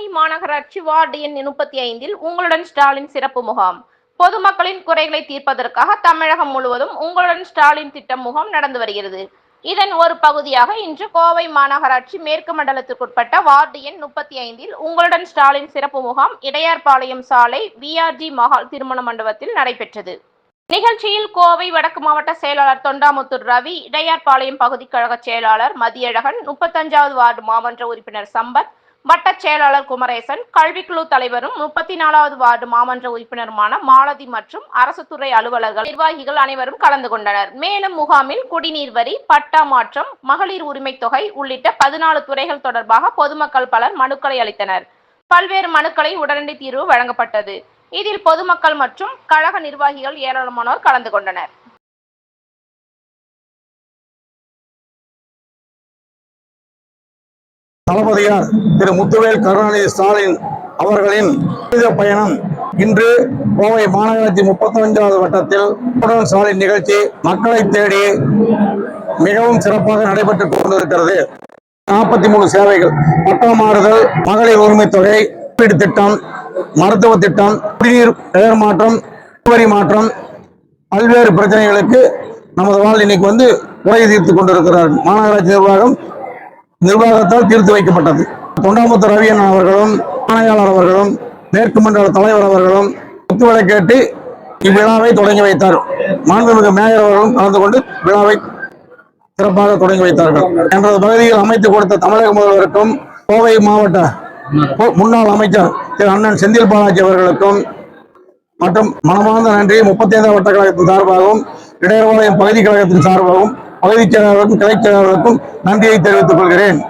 கோவை மாநகராட்சி வார்டு எண் முப்பத்தி ஐந்தில் உங்களுடன் ஸ்டாலின் சிறப்பு முகாம். பொதுமக்களின் குறைகளை தீர்ப்பதற்காக தமிழகம் முழுவதும் உங்களுடன் ஸ்டாலின் திட்டம் முகாம் நடந்து வருகிறது. இதன் ஒரு பகுதியாக இன்று கோவை மாநகராட்சி மேற்கு மண்டலத்திற்குட்பட்ட வார்டு எண் முப்பத்தி ஐந்தில் உங்களுடன் ஸ்டாலின் சிறப்பு முகாம் இடையார்பாளையம் சாலை விஆர்ஜி மஹால் திருமண மண்டபத்தில் நடைபெற்றது. நிகழ்ச்சியில் கோவை வடக்கு மாவட்ட செயலாளர் தொண்டாமுத்தூர் ரவி இடையார்பாளையம் பகுதி கழக செயலாளர் மதியழகன் முப்பத்தஞ்சாவது வார்டு மாமன்ற உறுப்பினர் சம்பத் வட்டச் செயலாளர் குமரேசன் கல்விக்குழு தலைவரும் முப்பத்தி நாலாவது வார்டு மாமன்ற உறுப்பினருமான மாலதி மற்றும் அரசு துறை அலுவலர்கள் நிர்வாகிகள் அனைவரும் கலந்து கொண்டனர். மேலும் முகாமில் குடிநீர் வரி பட்டா மாற்றம் மகளிர் உரிமை தொகை உள்ளிட்ட பதினாலு துறைகள் தொடர்பாக பொதுமக்கள் பலர் மனுக்களை அளித்தனர். பல்வேறு மனுக்களை உடனடி தீர்வு வழங்கப்பட்டது. இதில் பொதுமக்கள் மற்றும் கழக நிர்வாகிகள் ஏராளமானோர் கலந்து கொண்டனர். தளபதியார் திரு முத்துவேல் கருணாநிதி ஸ்டாலின் அவர்களின் புனித பயணம் இன்று கோவை மாநகராட்சி முப்பத்தஞ்சாவது வட்டத்தில் உடன் ஸ்டாலின் நிகழ்ச்சி மக்களை தேடி மிகவும் சிறப்பாக நடைபெற்றுக் கொண்டிருக்கிறது. நாற்பத்தி மூணு சேவைகள் பட்டம் மாறுதல் மகளிர் உரிமை தொகை காப்பீடு திட்டம் மருத்துவ திட்டம் குடிநீர் பெயர் மாற்றம் வரி மாற்றம் பல்வேறு பிரச்சனைகளுக்கு நமது வாழ் இன்னைக்கு வந்து உரை தீர்த்து கொண்டிருக்கிறார் மாநகராட்சி நிர்வாகம். நிர்வாகத்தால் தீர்த்து வைக்கப்பட்டது. தொண்டாமுத்து ரவியன் அவர்களும் ஆணையாளர் அவர்களும் மேற்கு மண்டல தலைவர் அவர்களும் ஒத்துவலை கேட்டு இவ்விழாவை தொடங்கி வைத்தார். மாண்புமிகு மேயர் அவர்களும் கலந்து கொண்டு விழாவை சிறப்பாக தொடங்கி வைத்தார்கள். எனது பகுதியில் அமைத்து கொடுத்த தமிழக முதல்வருக்கும் கோவை மாவட்ட முன்னாள் அமைச்சர் திரு. அண்ணன் செந்தில் பாலாஜி அவர்களுக்கும் மற்றும் மனமார்ந்த நன்றி முப்பத்தி ஐந்தாம் வட்ட கழகத்தின் சார்பாகவும் இடையர்பாளையம் பகுதி கழகத்தின் சார்பாகவும் பகுதிச் செயலாளருக்கும் கலைச் செயலாளருக்கும் நன்றியை தெரிவித்துக் கொள்கிறேன்.